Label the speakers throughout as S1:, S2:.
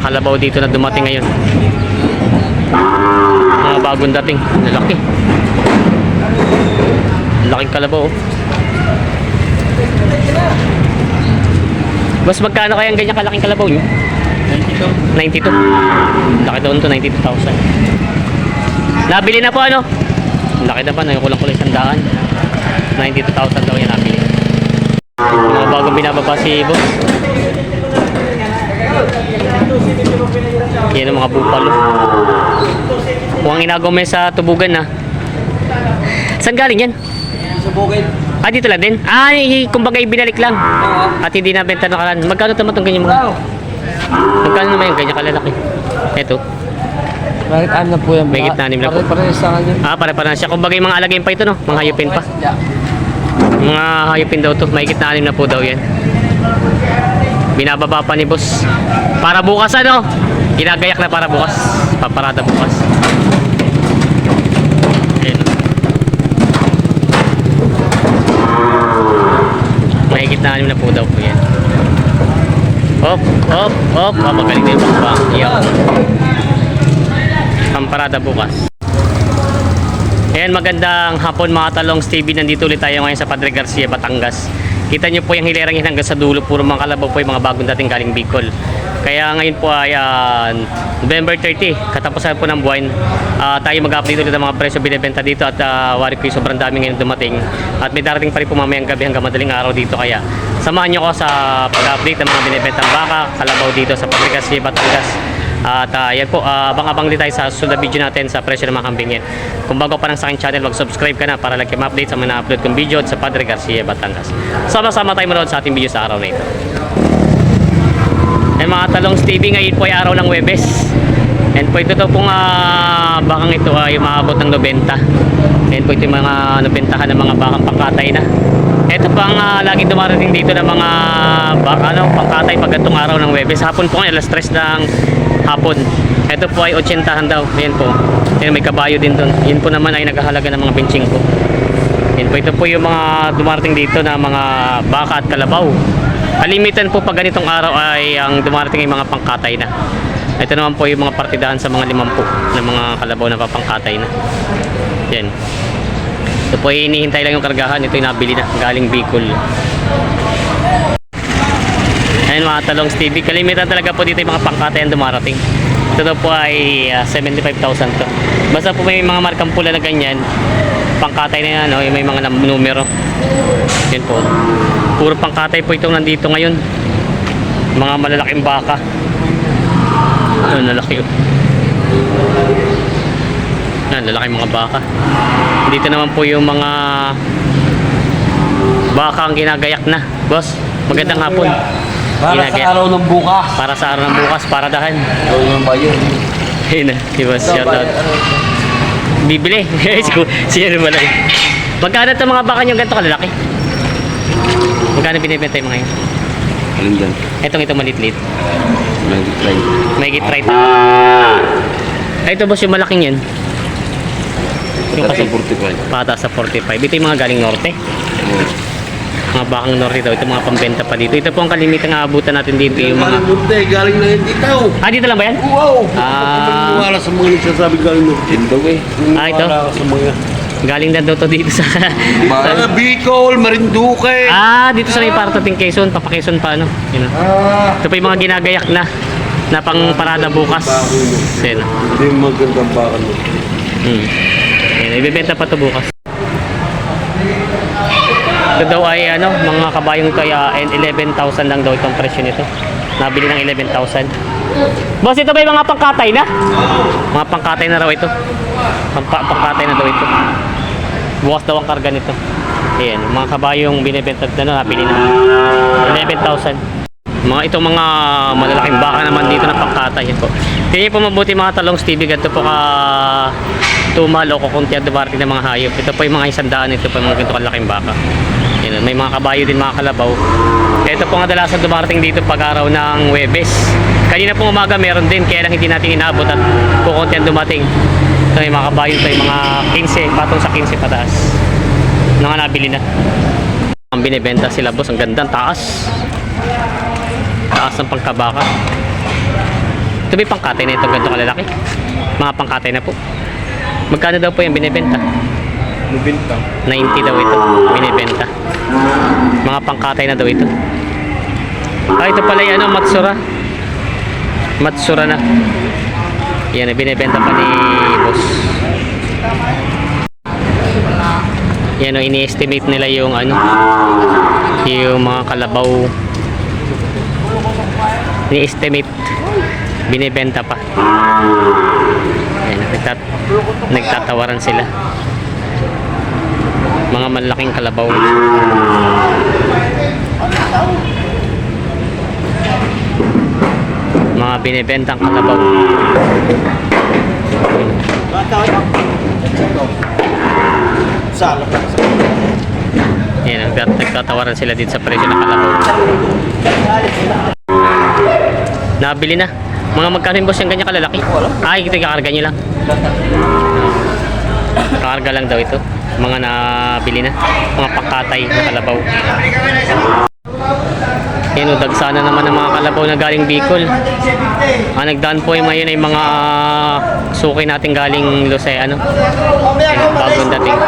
S1: Kalabaw dito na dumating ngayon. Mga bagong dating. Lalaki. Laking kalabaw. oh. Mas magkano kaya ang ganyan kalaking kalabaw nyo? 92. 92. Laki daw nito, 92,000. Nabili na po ano? Laki na pa, kulang-kulang isang daan. 92,000 daw yan nabili. Mga bagong binababa si boss. Yan ang mga bupalo. Mukhang inagome sa tubugan na. Saan galing yan?
S2: Sa bukid.
S1: Ah, dito lang din? Ah, kumbaga ibinalik lang.
S2: Oo.
S1: At hindi nabenta na kalan. Magkano naman itong ganyan mga? Magkano naman yung ganyan kalalaki? Ito.
S2: Bakit ano po yan?
S1: May gitna, anim na po.
S2: Pare-pares sa kanya.
S1: Ah, pare-pare na siya. Kumbaga yung mga alagay pa ito, no? Mga hayupin pa. Mga hayupin daw to. May gitna anim na po daw yan. Binababa pa ni boss. Para bukas ano? Ginagayak na para bukas. Paparada bukas. Ayan. May gitna anim na po daw po yan. Op, op, op. Ah, magaling na yung bakbang. Yan. Pamparada bukas. Ayan, magandang hapon mga talong Stevie. Nandito ulit tayo ngayon sa Padre Garcia, Batangas. Kita niyo po yung hilerang yun hanggang sa dulo. Puro mga kalabaw po yung mga bagong dating galing Bicol. Kaya ngayon po ay ah, November 30, katapusan po ng buwan. Ah, tayo mag-update ulit ng mga presyo binibenta dito at uh, wari ko sobrang dami ngayon dumating. At may darating pa rin po mamayang gabi hanggang madaling araw dito. Kaya samahan niyo ko sa pag-update ng mga binibentang baka, kalabaw dito sa Padre Garcia, Batangas. At uh, yan po, ah, abang-abang din tayo sa susunod na video natin sa presyo ng mga kambing. Kung bago pa lang sa aking channel, mag-subscribe ka na para lagi ma-update sa mga na-upload kong video sa Padre Garcia, Batangas. Sama-sama tayo manood sa ating video sa araw na ito. Ay mga talong Stevie, ngayon po ay araw ng Webes. And po ito daw pong ah, bakang ito ay maabot ng 90. And po ito yung mga nabentahan ng mga bakang pangkatay na. Ito pang uh, laging dumarating dito ng mga baka, ano, pangkatay pag itong araw ng Webes. Hapon po ngayon, alas 3 ng hapon. Ito po ay 80 daw. Ayan po. Ayan, may kabayo din doon. Yun po naman ay naghahalaga ng mga benching ko. Yan po, ito po yung mga dumarating dito na mga baka at kalabaw. Kalimitan po pag ganitong araw ay ang dumarating ay mga pangkatay na. Ito naman po yung mga partidahan sa mga limampu na mga kalabaw na papangkatay na. Yan. Ito po ay hinihintay lang yung kargahan. Ito yung nabili na galing Bicol. Ayan mga talong Stevie. Kalimitan talaga po dito yung mga pangkatay ang dumarating. Ito daw po ay ah, 75,000 to. Basta po may mga markang pula na ganyan, pangkatay na yan, yung may mga numero. Yan po. Puro pangkatay po itong nandito ngayon. Mga malalaking baka. Ano, lalaki oh. Yan, lalaking mga baka. Dito naman po yung mga baka ang ginagayak na. Boss, magandang hapon.
S2: Para sa araw ng bukas.
S1: Para sa araw ng bukas, para dahan.
S2: Araw ng bayan.
S1: Ayun na, si boss, shout out. Bibili. si siya naman lang. Magkano itong mga baka nyo ganito kalalaki? Magkano binibenta yung mga yun?
S2: Alin dyan?
S1: Itong ito malit-lit.
S2: May try.
S1: May git right. Ay, ito boss yung malaking yan. Yung kasi
S2: 45.
S1: pata sa 45. Ito yung mga galing norte. Mga bakang norte daw. Ito mga pambenta pa dito. Ito po ang kalimitang aabutan natin dito. Yung mga...
S2: Galing Norte, galing na hindi tao.
S1: Ah, dito lang ba yan?
S2: Wow!
S1: Ah.
S2: Wala sa mga nagsasabi galing Norte. Ito eh.
S1: Ah, ito?
S2: Wala sa mga...
S1: Galing na daw to dito sa...
S2: Mga Bicol, Marinduque.
S1: ah, dito sa may partating Quezon. Papa Quezon pa, ano? Yun, ah.
S2: Ah.
S1: Ito pa yung mga ginagayak na na pang parada bukas. Yan.
S2: Hindi magandang baka mo.
S1: Hmm. Yan, ibebenta pa to bukas. Ito daw ay ano, mga kabayong kaya and 11,000 lang daw itong presyo nito. Nabili ng 11,000. Boss, ito ba yung mga pangkatay na? Mga pangkatay na raw ito. Pangka, pangkatay na daw ito. Bukas daw ang karga nito. Ayan, mga kabayong binibenta na no, nabili na. 11,000. Mga itong mga malalaking baka naman dito na pangkatay ito. Kaya po mabuti mga talong Stevie ganito po ka tumal o kukunti at dumarating ng mga hayop. Ito po yung mga isandaan, ito po yung mga ganito kalaking baka. Yan, may mga kabayo din mga kalabaw. Ito po nga dalasan dumarating dito pag araw ng Webes. Kanina pong umaga meron din, kaya lang hindi natin inaabot at kukunti ang dumating. Ito yung mga kabayo, ito yung mga 15, patong sa 15 pataas. Mga nabili na. Ang binibenta sila boss, ang ganda, ang taas. Taas ng pagkabaka. Ito may pangkatay na itong ganito kalalaki. Mga pangkatay na po. Magkano daw po yung binibenta?
S2: Nubinta.
S1: 90 daw ito. Binibenta. Mga pangkatay na daw ito. Ah, ito pala yung ano, Matsura. Matsura na. Yan, binibenta pa ni boss. Yan o, ini-estimate nila yung ano, yung mga kalabaw. Ini-estimate. Binibenta pa. Yan, nagtat nagtatawaran sila. Malaking kalabaw. Mga binibentang kalabaw. Yan, nagtat nagtatawaran sila dito sa presyo ng kalabaw. Nabili na. Mga magkano yung boss yung ganyan kalalaki? Ay, ito kakarga nyo lang. Kakarga lang daw ito. Mga nabili na. Mga pangkatay na kalabaw. Yan o, dagsana naman ng mga kalabaw na galing Bicol. Ah, nagdaan po yung ngayon ay mga suki natin galing Lucay, ano? Yan, bagong dating.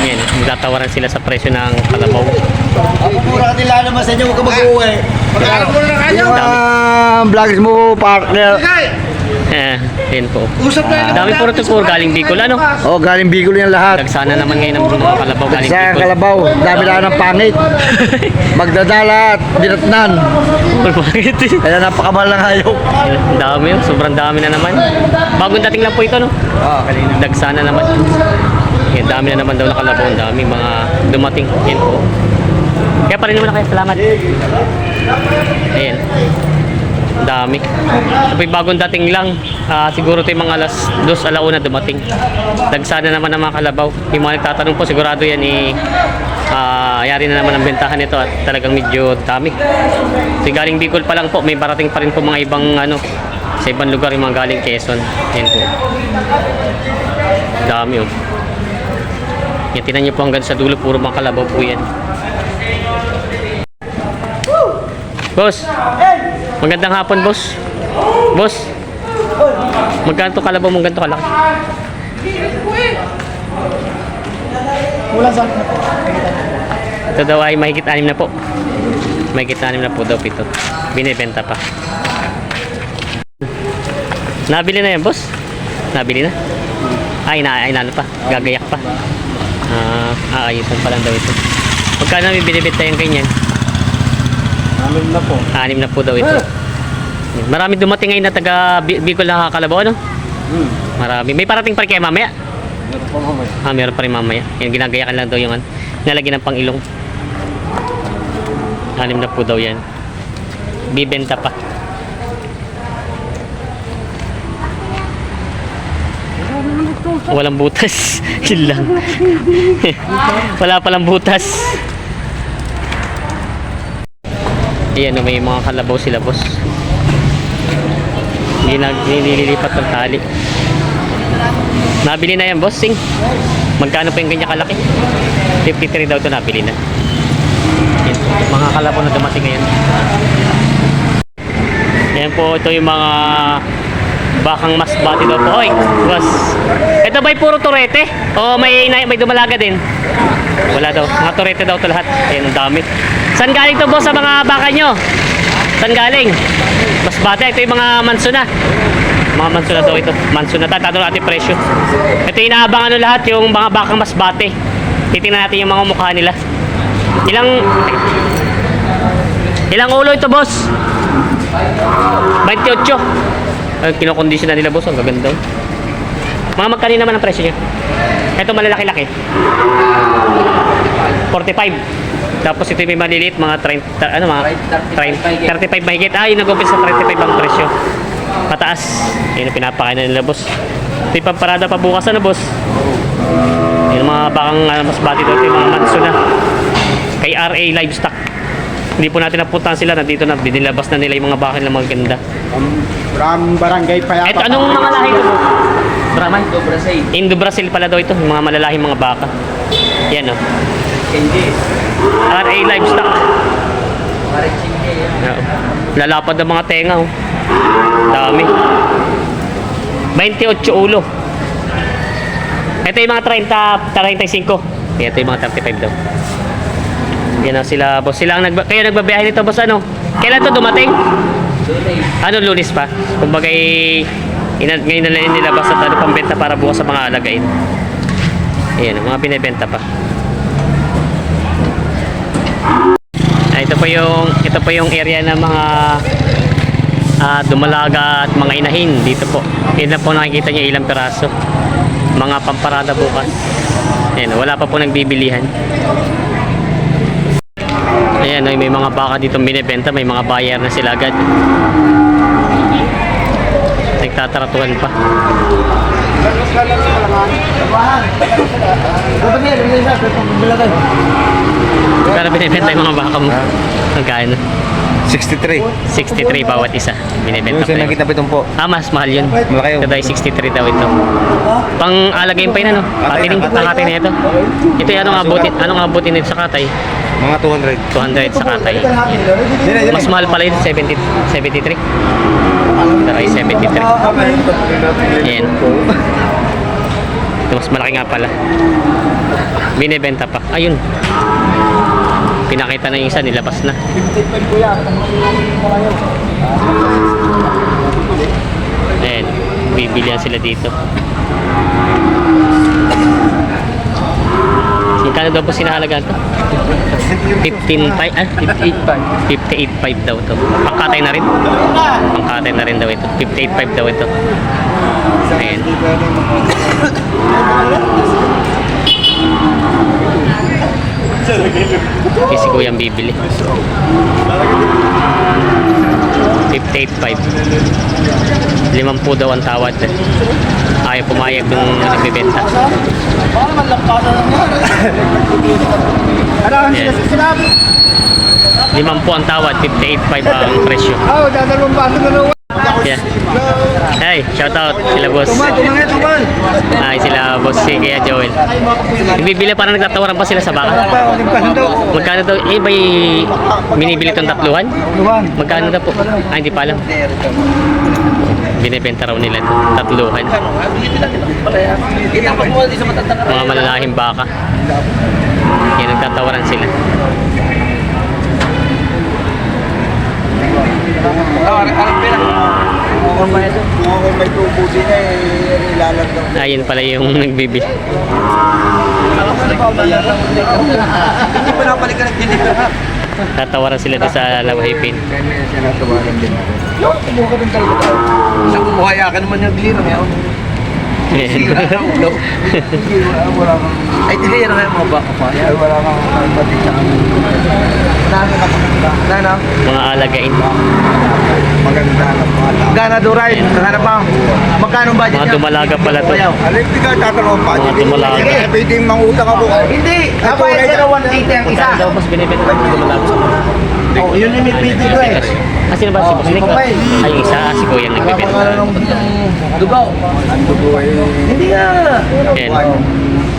S1: Yan, magtatawaran sila sa presyo ng kalabaw.
S3: Ako pura katila naman sa inyo, huwag ka mag-uwi. Mag-aaral mo na kayo. Ah, vlogs mo, partner.
S1: Eh, yan po.
S3: Usap na
S1: Dami puro to puro galing Bicol, ano?
S3: Oh, galing Bicol yan lahat.
S1: Dagsana naman ngayon ng mga kalabaw galing
S3: Sa
S1: Bicol.
S3: Kalabaw, dami lang ng pangit. Magdadala at dinatnan.
S1: Bakit?
S3: Kaya napakamahal ng hayop.
S1: Ang dami, oh. sobrang dami na naman. Bagong dating lang po ito, no?
S3: Oh, kanina.
S1: Dagsana naman. Yan, dami na naman daw na kalabaw. Ang dami mga dumating. Yan po. Kaya pa rin naman na kayo. Salamat. Ayan. Dami. Ito bagong dating lang. Ah, siguro ito yung mga alas dos alauna dumating. Dagsana naman ng mga kalabaw. Yung mga nagtatanong po, sigurado yan eh, ah, yari na naman ang bentahan nito at talagang medyo dami. So galing Bicol pa lang po, may parating pa rin po mga ibang ano, sa ibang lugar yung mga galing Quezon. Yan po. Dami oh. Yan, tinan nyo po hanggang sa dulo, puro mga kalabaw po yan. Boss! Magandang hapon, boss. Boss! Magkano to kalabaw mong ganito kalaki?
S3: Wala sa
S1: Ito daw ay mahigit anim na po. Mahigit anim na po daw ito. Binibenta pa. Nabili na yan, boss? Nabili na? Ay, na, ay, nalo pa. Gagayak pa. Ah, aayusan pa lang daw ito. Magkano may binibenta yung ganyan?
S3: Amin na po.
S1: Anim na po daw ito. Marami dumating ngayon na taga Bi- Bicol na Kalabaw, ano?
S3: Hmm.
S1: Marami. May parating pa kaya mamaya.
S3: Meron po mamay.
S1: Ah, meron pa rin mamaya. Yan, ginagayakan lang daw yung ano, nalagyan ng pangilong. Anim na po daw yan. Bibenta pa. Walang butas. Yun lang. Wala palang butas. Ayan, may mga kalabaw sila, boss. Hindi na, ng tali. Nabili na yan, boss, sing. Magkano pa yung ganyan kalaki? 53 daw ito nabili na. Yan po, mga kalabaw na dumating ngayon. Yan po, ito yung mga bakang mas bati daw po. Oy, boss. Ito ba'y puro turete? O may, may, dumalaga din? Wala daw. Mga turete daw ito lahat. Ayan, ang dami. Saan galing to boss sa mga baka nyo? Saan galing? Mas bati. Ito yung mga mansuna. Mga mansuna daw ito. Mansuna. Tatanong natin presyo. Ito yung inaabangan ano lahat. Yung mga bakang mas bati. Titingnan natin yung mga mukha nila. Ilang... Ilang ulo ito boss? 28. Ay, kinokondisyon na nila boss. Ang gaganda. Mga magkano naman ang presyo niya? Ito malalaki-laki. 45. Tapos ito yung may maliliit, mga 30, ano mga 30, 35 mahigit. Ah, yun nag-umpisa sa 35 ang presyo. Pataas. Yun ang pinapakain na nila boss. Ito yung pa bukas ano boss? Yun ang mga bakang uh, mas bati doon. Yung mga manso na. Kay RA Livestock. Hindi po natin napuntahan sila. Nandito na. Binilabas na nila yung mga bakal na maganda.
S3: From barangay pa
S1: Ito, anong mga lahi ito? Brahman? Indo Brazil. Indo Brazil pala daw ito, yung mga malalahing mga baka. Yan o.
S3: Hindi.
S1: RA Livestock. Oo. Lalapad ng mga tenga, oh. Dami. 28 ulo. Ito yung mga 30, 35. Ito yung mga 35 daw. Yan na sila, boss. Sila ang nagba kaya nagbabiyahe nito, boss, ano? Kailan to dumating? Ano, lunis pa? Kumbaga, eh, ina- ngayon na lang nilabas at ano pambenta para bukas sa mga alagain. Ayan, mga binibenta pa. Ah, ito po yung ito po yung area ng mga ah, dumalaga at mga inahin dito po. Yan po nakikita niyo ilang peraso. Mga pamparada bukas. Ayan, wala pa po nagbibilihan. Ayan, ay, may mga baka dito binibenta, may mga buyer na sila agad. Nagtataratuhan pa. Pero binibenta yung mga baka mo. Magkano?
S3: 63.
S1: 63 bawat isa. Binibenta pa yun.
S3: nakita pitong po.
S1: Ah, mas mahal yun.
S3: Malaki yun.
S1: Ito ay 63 daw ito. Pang alagayin pa yun ano? Patining,
S3: katay.
S1: kakatay na ito. Ito yung anong abutin, anong abutin nito sa katay?
S3: Mga 200.
S1: 200 sa katay. Yan. Mas mahal pala yun, 70, 73. Ito ay 73. Ayan. Ito mas malaki nga pala. Binibenta pa. Ayun. Pinakita na yung isa, nilabas na. Ayan. Bibilihan sila dito. Sintano daw po sinahalagaan to? 15 pi ah 58.5 58.5 daw to. Pangkatay na rin. Pangkatay na rin daw ito. 58.5 daw ito. Ayan. Kasi kuya ang bibili. 58.5. Limampu daw ang tawad. Ayaw pumayag nung nagbibenta.
S3: Ano ang
S1: Yan.
S3: sinasabi?
S1: Limampu ang tawad, 58.5 ang presyo.
S3: Oh, dadalawang baso na naman.
S1: Yeah. Hey, shout out sila boss. Ay, sila boss si Kuya Joel. Nagbibili parang nagtatawaran pa sila sa baka. Magkano daw? Eh, bay binibili itong tatluhan? Magkano daw po? Ay, hindi pa alam. Binibenta raw nila ito. Tatluhan. Mga malalahing baka. Yan, nagtatawaran sila.
S3: Mukhang may, tubo din eh, ilalagdaw.
S1: Ayun pala yung nagbibili.
S3: Hindi pa ng deliver ha?
S1: Tatawaran sila doon sa Lawahipin.
S3: Kaya may sinatawaran din. Yung kumuha ka din talaga. Sa kumuhaya ka naman yung gliram yun. Sira na ulo. Hindi, wala, wala kang... Ay, hindi yan ang mga baka pa. Ay, wala kang pati sa amin. Nana ka pa. Nana?
S1: Mga alagain.
S3: Maganda na pala. Gana do ride. Gana pa. Magkano budget
S1: Mga dumalaga pala to.
S3: Alin, hindi ka tatanong pa.
S1: Mga dumalaga.
S3: Sige, pwedeng mangutang ako. Hindi. Nabayad ka na 180 ang isa.
S1: mas binibenta ng dumalaga sa
S3: Oh, yun yung may pwede ko eh.
S1: Ah, sino ba? Si Boss Nick? Ay, yung isa. Ah, si Kuya ang nagbibenta.
S3: Dugaw. Ang dugaw ay... Hindi nga.
S1: Yan.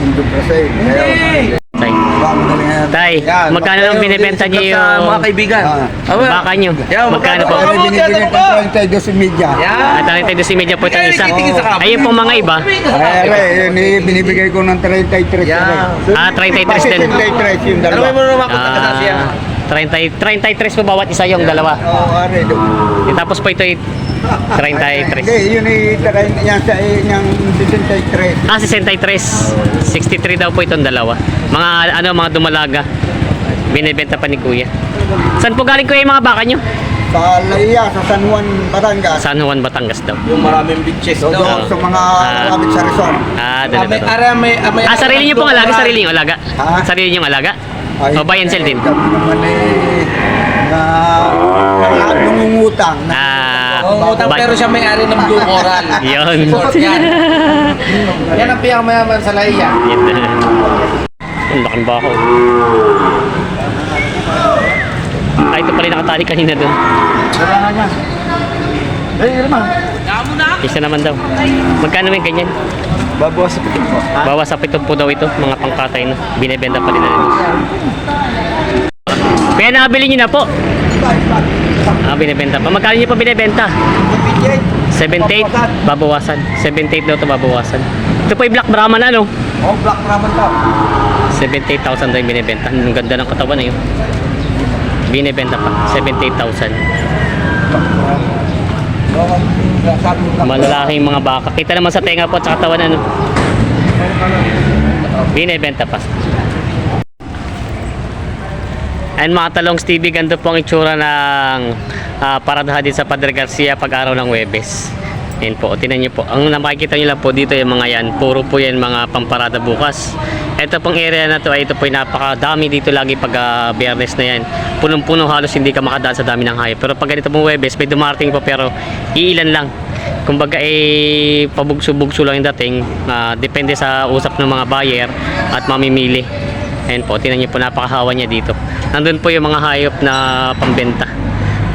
S3: Hindi kasi. Hindi.
S1: Tay. Tay, magkano lang binibenta niyo yung
S3: Mga kaibigan.
S1: baka niyo? Magkano po?
S3: Binibigyan ko 32 media.
S1: At ang tayo si Media po itong isa. Ayun po mga iba.
S3: Ay, ay, eh, binibigay ko ng 33.
S1: Ah, 33 din.
S3: 33 yung dalawa.
S1: Ah, 30, 33 po bawat isa yung dalawa.
S3: Oo, are, do.
S1: Eh, Tapos po ito ay 33.
S3: Hindi, yun eh, taray, yan sa yung 63.
S1: Ah, 63. 63 daw po itong dalawa. Mga ano, mga dumalaga. Binibenta pa ni Kuya. Saan po galing Kuya yung mga baka nyo?
S3: Sa Laya, sa San Juan, Batangas.
S1: San Juan, Batangas daw.
S2: Yung maraming bitches
S3: So, doon sa mga
S1: Ah.
S3: kapit sa Rizal.
S1: Ah, dala
S2: may
S1: na to.
S2: ara may may
S1: Ah, sarili nyo pong alaga, sarili nyo alaga.
S3: Ha?
S1: Sarili nyo alaga.
S3: Ay,
S1: O buy and sell din.
S3: Naman eh, na, na nangungutang. Na,
S1: Ah,
S2: Utang
S1: buy-
S2: pero siya may-ari ng Blue Coral.
S1: Yun.
S2: Yan. Yan ang pinakamayaman sa Laya.
S1: Yun. Ang laking bako. Ah, ito pala yung nakatali kanina doon.
S3: wala na niya. Eh, naman.
S1: Isa naman daw. Magkano yung ganyan?
S3: Babawas sa pitin po.
S1: Bawas sa pitong po daw ito, mga pangkatay na. Binibenta pa rin na rin. Kaya nakabili nyo na po. Ah, binibenta pa. Magkano niyo pa binibenta? 78, babawasan. 78 daw to babawasan. Ito po yung Black Brahman ano?
S3: Oh, black naman to.
S1: 78,000 daw yung binibenta. Ang ganda ng katawan na yun. Binibenta pa. 78,000. Malalaking mga baka. Kita naman sa tenga po at sa katawan ano. Binibenta pa. And mga talong Stevie, ganito po ang itsura ng uh, paradahan din sa Padre Garcia pag araw ng Webes. Yan po, tinan niyo po. Ang nakikita niyo lang po dito yung mga yan, puro po yan mga pamparada bukas. Ito pong area na to ay ito po ay napakadami dito lagi pag uh, biyernes na yan. Punong-puno halos hindi ka makadaan sa dami ng hayop. Pero pag ganito pong Webes, may dumarating po pero iilan lang. Kumbaga eh pabugso-bugso lang yung dating. Ah, depende sa usap ng mga buyer at mamimili. Ayan po, tinan niyo po napakahawa niya dito. Nandun po yung mga hayop na pambenta.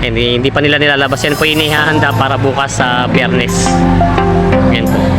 S1: And hindi pa nila nilalabas. Yan po inihahanda para bukas sa biyernes. Yan po.